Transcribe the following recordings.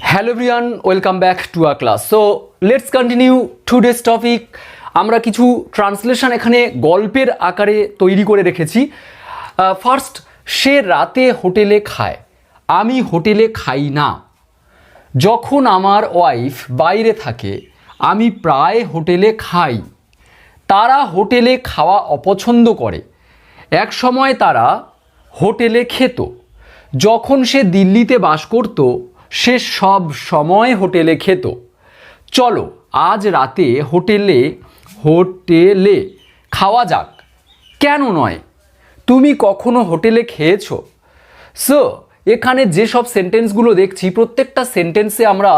Hello everyone welcome back to a class so let's continue to today's topic আমরা কিছু translation এখানে গল্পের আকারে তৈরি করে রেখেছি। ফার্স্ট সে রাতে হোটেলে খায়। আমি হোটেলে খাই না। যখন আমার ওয়াইফ বাইরে থাকে, আমি প্রায় হোটেলে খাই। তারা হোটেলে খাওয়া অপছন্দ করে। এক সময় তারা হোটেলে খেত। যখন সে দিল্লিতে বাস করত সে সব সময় হোটেলে খেত। চলো, আজ রাতে হোটেলে হোটেলে খাওয়া যাক। কেন নয়? তুমি কখনো হোটেলে খেয়েছো? সো এখানে যেসব সেন্টেন্সগুলো দেখছি, প্রত্যেকটা সেন্টেন্সে আমরা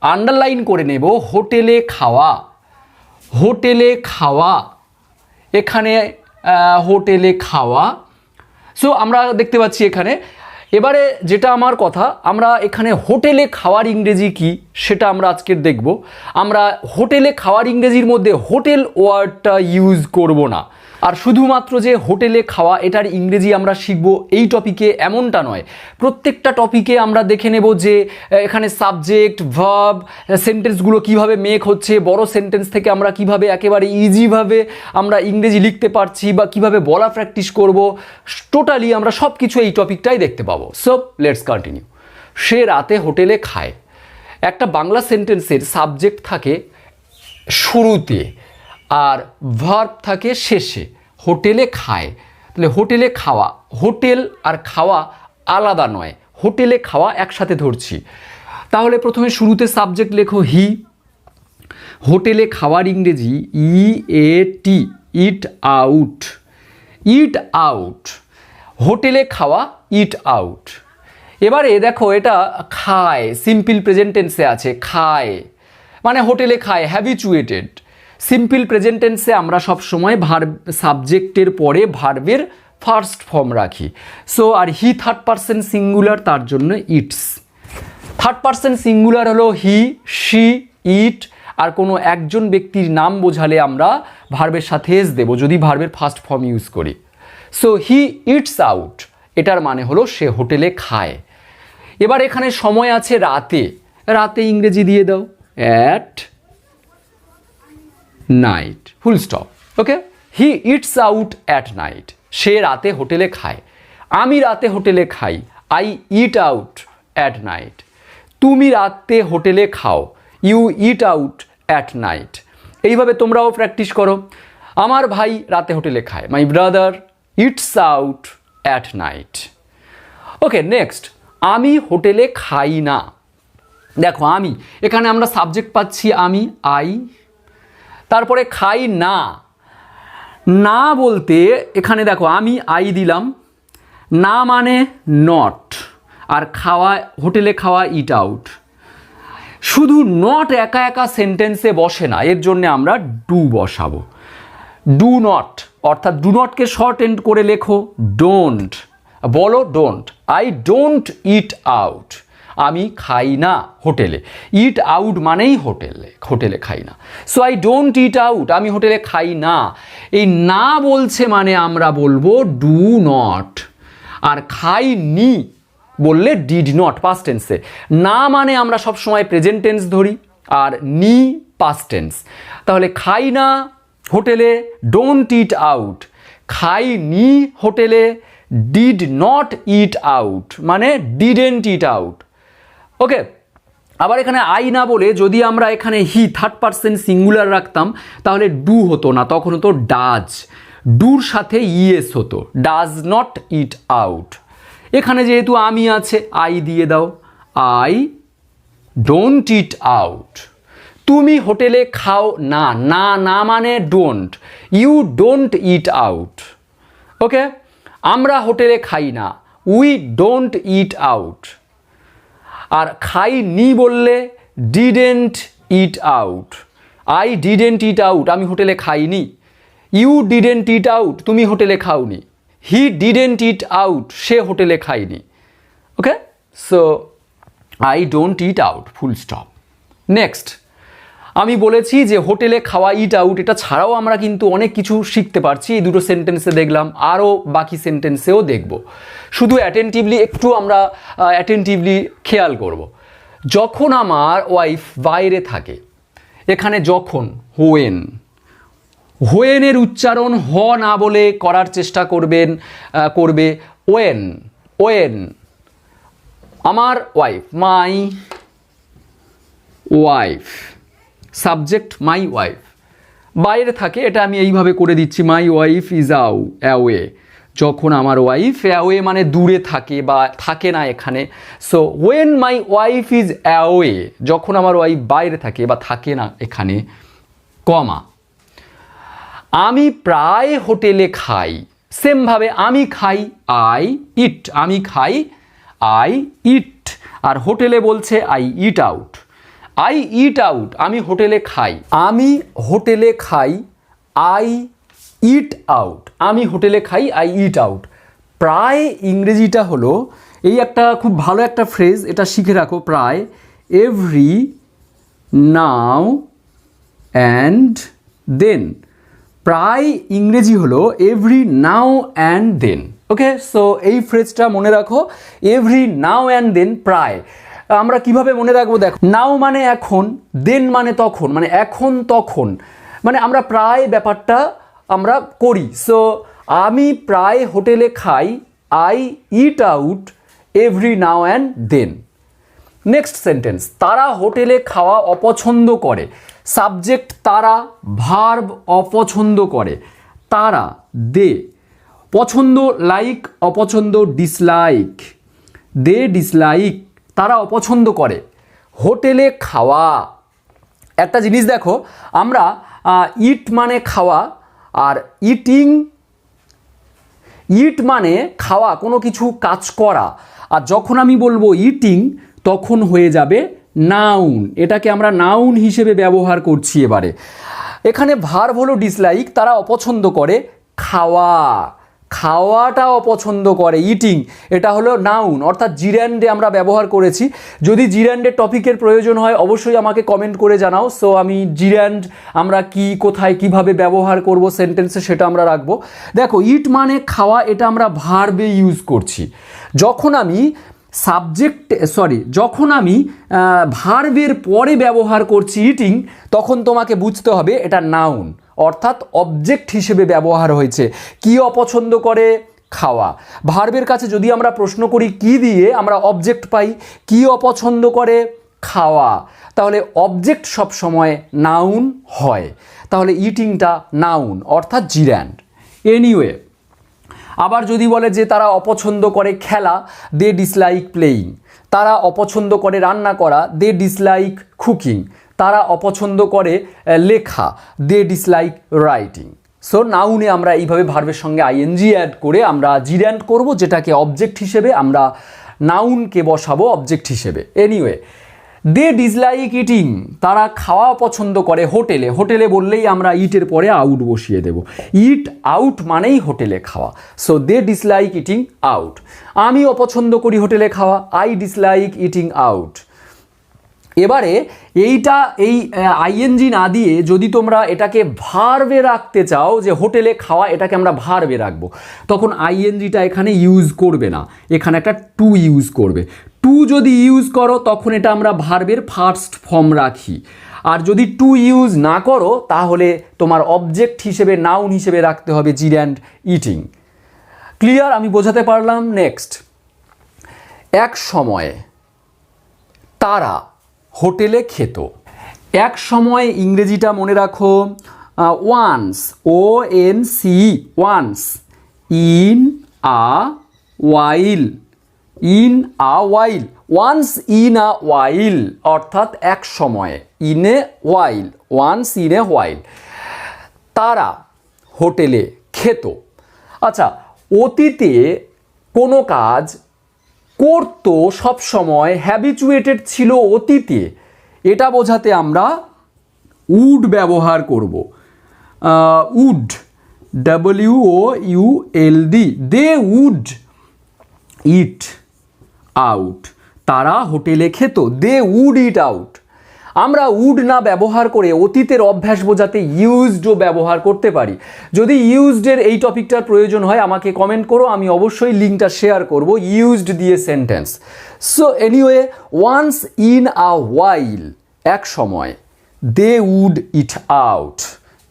আন্ডারলাইন করে নেব, হোটেলে খাওয়া। হোটেলে খাওয়া। এখানে হোটেলে খাওয়া। সো আমরা দেখতে পাচ্ছি এখানে এবারে যেটা আমার কথা, আমরা এখানে হোটেলে খাওয়ার ইংরেজি কি সেটা আমরা আজকের দেখব। আমরা হোটেলে খাওয়ার ইংরেজির মধ্যে হোটেল ওয়ার্ডটা ইউজ করব না। আর শুধুমাত্র যে হোটেলে খাওয়া, এটার ইংরেজি আমরা শিখব এই টপিকে এমনটা নয়। প্রত্যেকটা টপিকে আমরা দেখে নেব যে এখানে সাবজেক্ট, ভার্ব সেন্টেন্সগুলো কীভাবে মেক হচ্ছে, বড় সেন্টেন্স থেকে আমরা কীভাবে একেবারে ইজিভাবে আমরা ইংরেজি লিখতে পারছি বা কীভাবে বলা প্র্যাকটিস করব, টোটালি আমরা সব কিছু এই টপিকটাই দেখতে পাবো। So, let's continue. সে রাতে হোটেলে খায়। একটা বাংলা সেন্টেন্সের সাবজেক্ট থাকে শুরুতে। আর ভার্ব থাকে শেষে, হোটেলে খায়। তাহলে হোটেলে খাওয়া, হোটেল আর খাওয়া আলাদা নয়, হোটেলে খাওয়া একসাথে ধরছি। তাহলে প্রথমে শুরুতে সাবজেক্ট লেখো হি হোটেলে খাওয়ার ইংরেজি ই এ টি ইট আউট ইট আউট হোটেলে খাওয়া ইট আউট এবারে দেখো এটা খায় সিম্পল প্রেজেন্টেন্সে আছে, খায়। মানে হোটেলে খায় হ্যাবিচুয়েটেড সিম্পল প্রেজেন্টেন্সে আমরা সব সময় ভার্ব সাবজেক্টের পরে ভার্বের ফার্স্ট ফর্ম রাখি। সো আর হি থার্ড পার্সন সিঙ্গুলার তার জন্য ইটস থার্ড পার্সন সিঙ্গুলার হলো হি শি ইট আর কোনো একজন ব্যক্তির নাম বোঝালে আমরা ভার্বের সাথে এস দেবো, যদি ভার্বের ফার্স্ট ফর্ম ইউজ করি। সো হি ইটস আউট এটার মানে হলো সে হোটেলে খায়। এবার এখানে সময় আছে রাতে। রাতে ইংরেজি দিয়ে দাও। At night full stop okay he eats out at night সে রাতে হোটেলে খায়। আমি রাতে হোটেলে খাই। I eat out at night তুমি রাতে হোটেলে খাও। You eat out at night এইভাবে তোমরাও প্র্যাকটিস করো। আমার ভাই রাতে হোটেলে খায়। My brother eats out at night okay next আমি হোটেলে খাই না। দেখো, আমি। এখানে আমরা সাবজেক্ট পাচ্ছি আমি আই তারপরে খাই না। না বলতে, এখানে দেখো, আমি আই দিলাম। না মানে নট আর খাওয়া, হোটেলে খাওয়া ইট আউট শুধু নট একা একা সেন্টেন্সে বসে না, এর জন্য আমরা ডু বসাবো। ডু নট অর্থাৎ ডু নটকে শর্ট এন্ড করে লেখো ডোন্ট বলো don't I don't eat out আমি খাই না হোটেলে। ইট আউট মানেই হোটেলে হোটেলে খাই না। So I don't eat out আমি হোটেলে খাই না। এই না বলছে মানে আমরা বলব ডু নট আর খাই নি বললে ডিড নট পাস্ট টেন্সে না মানে আমরা সব সময় প্রেজেন্ট টেন্স ধরি, আর নি পাস্ট টেন্স তাহলে খাই না হোটেলে ডোন্ট ইট আউট খাই নি হোটেলে ডিড নট ইট আউট মানে ডিডেন্ট ইট আউট ওকে, আবার এখানে আই না বলে যদি আমরা এখানে হি থার্ড পার্সেন্ট সিঙ্গুলার রাখতাম, তাহলে ডু হতো না, তখন হতো ডাজ। ডুর সাথে ইএস হতো, ডাজ নট ইট আউট। এখানে যেহেতু আমি আছে, আই দিয়ে দাও, আই ডোন্ট ইট আউট। তুমি হোটেলে খাও না না না মানে don't, you don't eat out. Okay, আমরা হোটেলে খাই না, উই ডোন্ট ইট আউট। আর খাই নি বললে didn't eat out I didn't eat out আমি হোটেলে খাইনি। ইউ ডিডেন্ট ইট আউট তুমি হোটেলে খাওনি। হি ডিডেন্ট ইট আউট সে হোটেলে খাইনি। Okay so I don't eat out full stop next আমি বলেছি যে হোটেলে খাওয়া ইট আউট এটা ছাড়াও আমরা কিন্তু অনেক কিছু শিখতে পারছি। এই দুটো সেন্টেন্সে দেখলাম, আরও বাকি সেন্টেন্সেও দেখব। শুধু অ্যাটেন্টিভলি একটু আমরা অ্যাটেন্টিভলি খেয়াল করব। যখন আমার ওয়াইফ বাইরে থাকে, এখানে যখন হোয়েন হোয়েনের উচ্চারণ হ না বলে করার চেষ্টা করবেন করবে ওয়েন ওয়েন আমার wife my wife subject my wife. বাইরে থাকে, এটা আমি এইভাবে করে দিচ্ছি, মাই ওয়াইফ ইজ আউ অ্যাওয়ে। যখন আমার ওয়াইফ, অ্যাওয়ে মানে দূরে থাকে বা থাকে না এখানে। So when my wife is away যখন আমার ওয়াইফ বাইরে থাকে বা থাকে না এখানে, কমা, আমি প্রায় হোটেলে খাই। সেমভাবে আমি খাই আই ইট আমি খাই আই ইট আর হোটেলে বলছে I eat out I eat out আমি হোটেলে খাই। আমি হোটেলে খাই আই ইট আউট আমি হোটেলে খাই আই ইট আউট প্রায় ইংরেজিটা হলো, এই একটা খুব ভালো একটা ফ্রেজ এটা শিখে রাখো প্রায় এভরি নাও অ্যান্ড দেন প্রায় ইংরেজি হলো every now and then okay so এই ফ্রেজটা মনে রাখো এভরি নাও অ্যান্ড দেন প্রায়। আমরা কীভাবে মনে রাখব, দেখো, নাও মানে এখন, দেন মানে তখন মানে এখন তখন। মানে আমরা প্রায় ব্যাপারটা আমরা করি। সো আমি প্রায় হোটেলে খাই I eat out every now and then next sentence তারা হোটেলে খাওয়া অপছন্দ করে। সাবজেক্ট তারা ভার্ব অপছন্দ করে। তারা দে পছন্দ লাইক অপছন্দ ডিসলাইক দে ডিসলাইক তারা অপছন্দ করে। হোটেলে খাওয়া। একটা জিনিস দেখো, আমরা ইট মানে খাওয়া আর ইটিং, ইট মানে খাওয়া, কোনো কিছু কাজ করা। আর যখন আমি বলব ইটিং, তখন হয়ে যাবে নাউন। এটাকে আমরা নাউন হিসেবে ব্যবহার করছি এবারে। এখানে ভার্ব হলো ডিসলাইক, তারা অপছন্দ করে খাওয়া। খাওয়াটা অপছন্দ করে ইটিং এটা হলো নাউন অর্থাৎ জিরান্ডে আমরা ব্যবহার করেছি। যদি জিরান্ডের টপিকের প্রয়োজন হয়, অবশ্যই আমাকে কমেন্ট করে জানাও। সো আমি জিরান্ড, আমরা কি, কোথায়, কীভাবে ব্যবহার করব সেন্টেন্সে সেটা আমরা রাখব। দেখো ইট মানে খাওয়া, এটা আমরা ভার্বে ইউজ করছি। যখন আমি সাবজেক্ট সরি যখন আমি ভার্বের পরে ব্যবহার করছি ইটিং তখন তোমাকে বুঝতে হবে এটা নাউন অর্থাৎ অবজেক্ট হিসেবে ব্যবহার হয়েছে। কি অপছন্দ করে? খাওয়া। ভার্বের কাছে যদি আমরা প্রশ্ন করি, কি দিয়ে আমরা অবজেক্ট পাই? কি অপছন্দ করে? খাওয়া। তাহলে অবজেক্ট সবসময় নাউন হয়। তাহলে ইটিংটা নাউন অর্থাৎ জির্যান্ড এনিওয়ে আবার যদি বলে যে তারা অপছন্দ করে খেলা দে ডিসলাইক প্লেয়িং তারা অপছন্দ করে রান্না করা দে ডিসলাইক কুকিং তারা অপছন্দ করে লেখা দে ডিসলাইক রাইটিং সো নাউনে আমরা এইভাবে ভার্বের সঙ্গে আইএনজি অ্যাড করে আমরা জির্যান্ড করব, যেটাকে অবজেক্ট হিসেবে আমরা নাউনকে বসাবো অবজেক্ট হিসেবে। এনিওয়ে দে ডিসলাইক ইটিং তারা খাওয়া পছন্দ করে হোটেলে। হোটেলে বললেই আমরা ইটের পরে আউট বসিয়ে দেব। ইট আউট মানেই হোটেলে খাওয়া। So they dislike eating out আমি অপছন্দ করি হোটেলে খাওয়া। আই ডিসলাইক ইটিং আউট এবারে এইটা, এই আইএনজি না দিয়ে যদি তোমরা এটাকে ভার্বে রাখতে চাও, যে হোটেলে খাওয়া, এটাকে আমরা ভার্বে রাখব, তখন আইএনজিটা এখানে ইউজ করবে না। এখানে একটা টু ইউজ করবে। টু যদি ইউজ করো, তখন এটা আমরা ভার্বের ফার্স্ট ফর্ম রাখি। আর যদি টু ইউজ না করো, তাহলে তোমার অবজেক্ট হিসেবে, নাউন হিসেবে রাখতে হবে জির অ্যান্ড ইটিং। ক্লিয়ার? আমি বোঝাতে পারলাম? নেক্সট। এক সময়ে তারা হোটেলে খেত। এক সময় ইংরেজিটা মনে রাখো once O N C once in a while in a while once in a while অর্থাৎ এক সময়ে in a while once in a while তারা হোটেলে খেত। আচ্ছা অতীতে কোনো কাজ করতো সব সময় হ্যাবিচুয়েটেড ছিল অতীতে। এটা বোঝাতে আমরা উড ব্যবহার করব। Would W O U L D they would eat out তারা হোটেলে খেত। দে উড ইট আউট আমরা উড না ব্যবহার করে অতীতের অভ্যাস বোঝাতে ইউজডও ব্যবহার করতে পারি। যদি ইউজডের এই টপিকটার প্রয়োজন হয়, আমাকে কমেন্ট করো, আমি অবশ্যই লিঙ্কটা শেয়ার করব ইউজড দিয়ে sentence so anyway once in a while এক সময় দে উড ইট আউট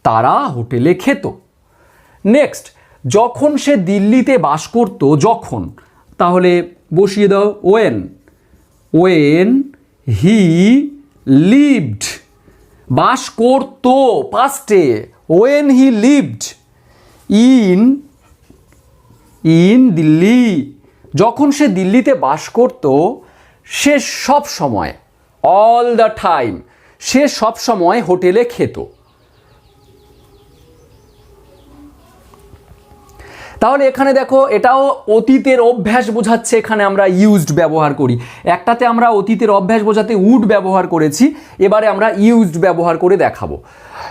তারা হোটেলে খেত। নেক্সট যখন সে দিল্লিতে বাস করত, যখন, তাহলে বসিয়ে দাও ওয়েন ওয়েন হি লিভড বাস করত পাস্টে when he lived in in Delhi. যখন সে দিল্লিতে বাস করত, সে সব সময় অল দ্য টাইম সে সব সময় হোটেলে খেত। তাহলে এখানে দেখো, এটাও অতীতের অভ্যাস বোঝাচ্ছে এখানে আমরা ইউজড ব্যবহার করি। একটাতে আমরা অতীতের অভ্যাস বোঝাতে উড ব্যবহার করেছি, এবারে আমরা ইউজড ব্যবহার করে দেখাবো।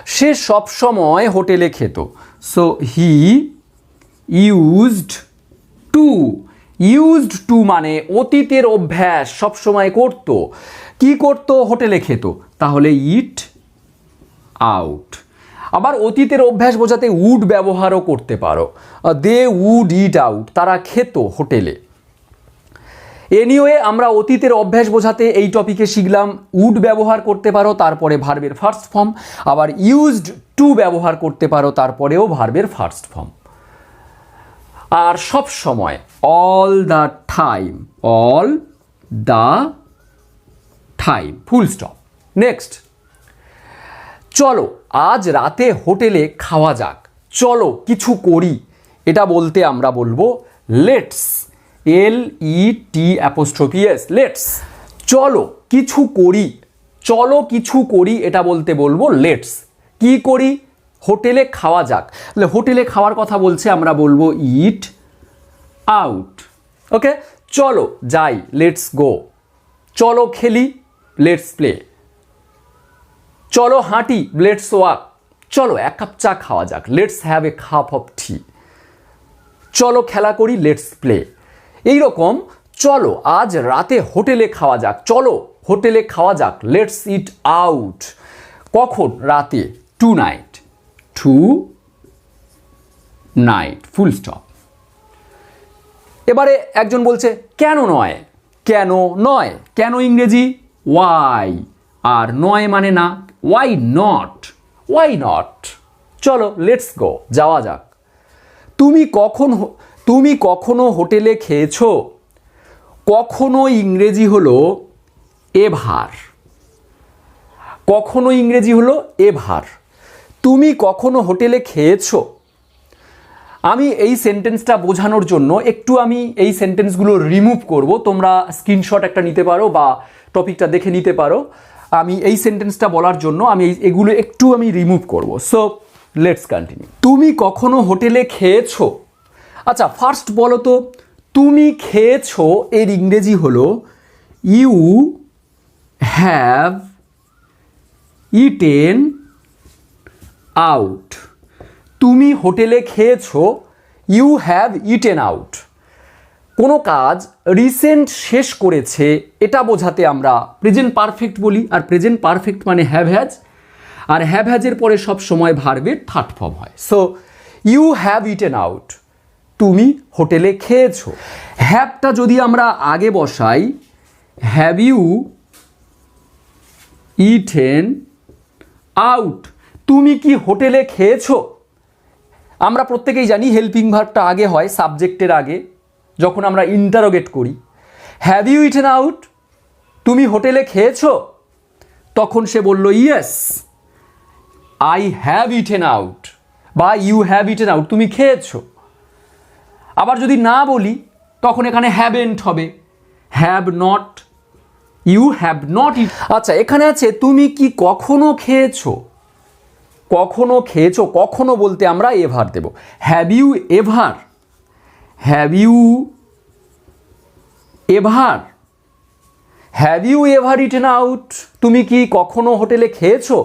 সে সব সময় হোটেলে খেত। So he used to used to মানে অতীতের অভ্যাস সব সময় করত। কি করত? হোটেলে খেত। তাহলে ইট আউট আবার অতীতের অভ্যাস বোঝাতে উড ব্যবহারও করতে পারো। দে উড ইট আউট, তারা খেত হোটেলে। এনিওয়ে আমরা অতীতের অভ্যাস বোঝাতে এই টপিকে শিখলাম, উড ব্যবহার করতে পারো, তারপরে ভার্বের ফার্স্ট ফর্ম, আবার ইউজড টু ব্যবহার করতে পারো, তারপরেও ভার্বের ফার্স্ট ফর্ম। আর সব সময় all the time, all the time, full stop. Next. চলো, আজ রাতে হোটেলে খাওয়া যাক। চলো, কিছু করি। এটা বলতে আমরা বলব let's. L E T অ্যাপোস্ট্রোপিএস let's. চলো, কিছু করি। চলো, কিছু করি, এটা বলতে বলব লেটস। কি করি? হোটেলে খাওয়া যাক। তাহলে হোটেলে খাওয়ার কথা বলছে, আমরা বলব ইট আউট। ওকে? চলো, যাই, লেটস গো। চলো, খেলি, লেটস প্লে। চলো হাঁটি লেটস ওয়াক চলো, এক কাপ চা খাওয়া যাক let's have a cup of tea চলো খেলা করি লেটস প্লে এই রকম চলো, আজ রাতে হোটেলে খাওয়া যাক। চলো, হোটেলে খাওয়া যাক লেটস ইট আউট কখন? রাতে tonight tonight full stop এবারে একজন বলছে, কেন নয়? কেন নয়? কেন ইংরেজি? ওয়াই আর নয় মানে না। ওয়াই নট ওয়াই নট চলো লেটস গো যাওয়া যাক। তুমি কখন তুমি কখনো হোটেলে খেয়েছো? কখনো ইংরেজি হলো এভার। কখনো ইংরেজি হলো এভার। তুমি কখনো হোটেলে খেয়েছো? আমি এই সেন্টেন্সটা বোঝানোর জন্য একটু আমি এই সেন্টেন্সগুলো রিমুভ করব। তোমরা স্ক্রিনশট একটা নিতে পারো বা টপিকটা দেখে নিতে পারো। আমি এই সেন্টেন্সটা বলার জন্য আমি এগুলো একটু আমি রিমুভ করব। সো লেটস কন্টিনিউ তুমি কখনো হোটেলে খেয়েছো? আচ্ছা ফার্স্ট বলো তো, তুমি খেয়েছো? এর ইংরেজি হলো ইউ হ্যাভ ইটেন আউট তুমি হোটেলে খেয়েছো? ইউ হ্যাভ ইটেন আউট কোনো কাজ রিসেন্ট শেষ করেছে, এটা বোঝাতে আমরা প্রেজেন্ট পারফেক্ট বলি, আর প্রেজেন্ট পারফেক্ট মানে হ্যাভ হ্যাজ আর হ্যাভ হ্যাজের পরে সব সময় ভার্বের থার্ড ফর্ম হয়। So you have eaten out তুমি হোটেলে খেয়েছো। হ্যাভটা যদি আমরা আগে বসাই হ্যাভ ইউ ইটেন আউট তুমি কি হোটেলে খেয়েছো? আমরা প্রত্যেকেই জানি হেল্পিং ভার্বটা আগে হয় সাবজেক্টের আগে। যখন আমরা ইন্টারোগেট করি হ্যাভ ইউ ইটেন আউট তুমি হোটেলে খেয়েছো? তখন সে বলল yes I have eaten out বা ইউ হ্যাভ ইটেন আউট তুমি খেয়েছো। আবার যদি না বলি, তখন এখানে হ্যাভেন্ট হবে। Have not you have not eat আচ্ছা এখানে আছে, তুমি কি কখনো খেয়েছো? কখনো খেয়েছো, কখনো বলতে আমরা ever Dev. Have you ever have you ever have you ever eaten out তুমি কি কখনো হোটেলে খেয়েছো?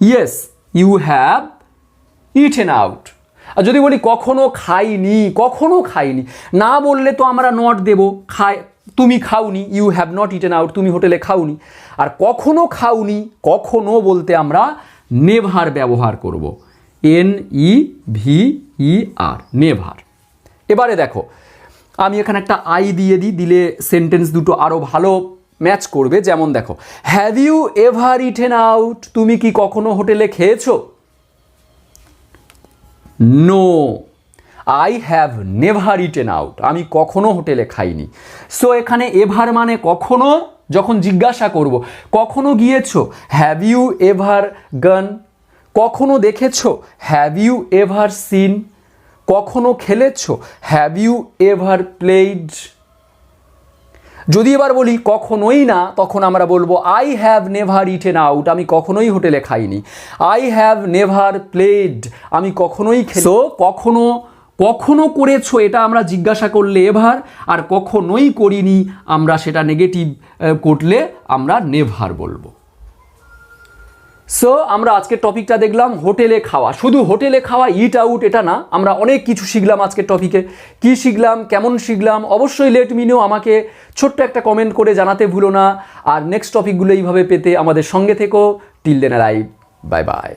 Yes you have eaten out আর যদি বলি কখনো খাইনি কখনো খাইনি, না বললে তো আমরা নট দেব, খাই, তুমি খাওনি you have not eaten out তুমি হোটেলে খাওনি। আর কখনো খাওনি, কখনো বলতে আমরা নেভার ব্যবহার করব। N E V E R never এবারে দেখো, আমি এখানে একটা আই দিয়ে দিই, দিলে সেন্টেন্স দুটো আরও ভালো ম্যাচ করবে। যেমন দেখো have you ever eaten out তুমি কি কখনো হোটেলে খেয়েছো? No I have never eaten out আমি কখনো হোটেলে খাইনি। সো এখানে এভার মানে কখনো, যখন জিজ্ঞাসা করব, কখনো গিয়েছো? হ্যাভ ইউ এভার গান কখনো দেখেছ? হ্যাভ ইউ এভার সিন কখনো খেলেছো? হ্যাভ ইউ এভার প্লেড যদি এবার বলি কখনোই না, তখন আমরা বলব I have never eaten out আমি কখনোই হোটেলে খাইনি। আই হ্যাভ নেভার প্লেড আমি কখনোই সো কখনো কখনো করেছ এটা আমরা জিজ্ঞাসা করলে এভার আর কখনোই করিনি আমরা সেটা নেগেটিভ করলে আমরা নেভার বলব। সো আমরা আজকে টপিকটা দেখলাম হোটেলে খাওয়া। শুধু হোটেলে খাওয়া ইট আউট এটা না, আমরা অনেক কিছু শিখলাম আজকের টপিকে। কি শিখলাম, কেমন শিখলাম, অবশ্যই লেট মিনেও আমাকে ছোট্ট একটা কমেন্ট করে জানাতে ভুলো না। আর নেক্সট টপিকগুলো এইভাবে পেতে আমাদের সঙ্গে থেকো। Till then live bye bye